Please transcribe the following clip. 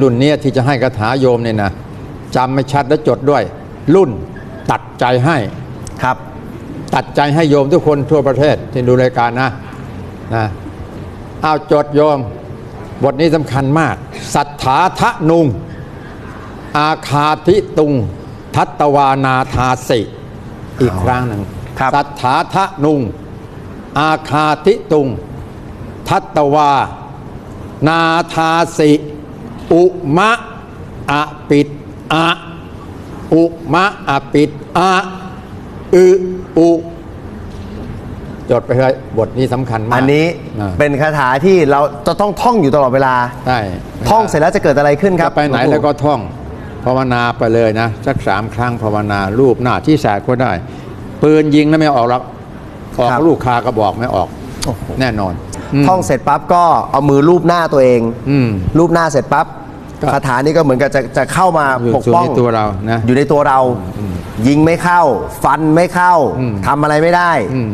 รุ่นเนี้ยที่จะให้คาถาโยมเนี่ยนะจำไม่ชัดแล้วจดด้วย รุ่นตัดใจให้ครับ ตัดใจให้โยมทุกคนทั่วประเทศที่ดูรายการนะนะเอาจดโยม บทนี้สำคัญมาก สัทธาทะนุง อาคาธิตุง ทัตตวานาทาสิอีกครั้งหนึ่งครับสัทธาทะนุง อาคาธิตุง ทัตตวานาทาสิ อุมะอะปิดอะอุมะอะปิดอะอึอุจดไปเลยบทนี้สำคัญมากอันนี้อ่าเป็นคาถาที่เราจะต้องท่องอยู่ตลอดเวลาใช่ท่องเสร็จแล้วจะเกิดอะไรขึ้นคจะรับไปไหนลวงปู่แล้วก็ท่องภาวนาไปเลยนะสักสามครั้งภาวนารูปหน้าที่แสกก็ได้ ปืนยิงแล้วไม่ออกหรอกออกลูกคากระบอกไม่ออกแน่นอนมท่องเสร็จปั๊บก็เอามือรูปหน้าตัวเองอืมรูปหน้าเสร็จปั๊บ ครับคาถานี้ก็เหมือนกับจะจะเข้ามาอยู่ปกป้องในตัวเรานะอยู่ในตัวเรา ยิงไม่เข้า ฟันไม่เข้าอืมทำอะไรไม่ได้อืม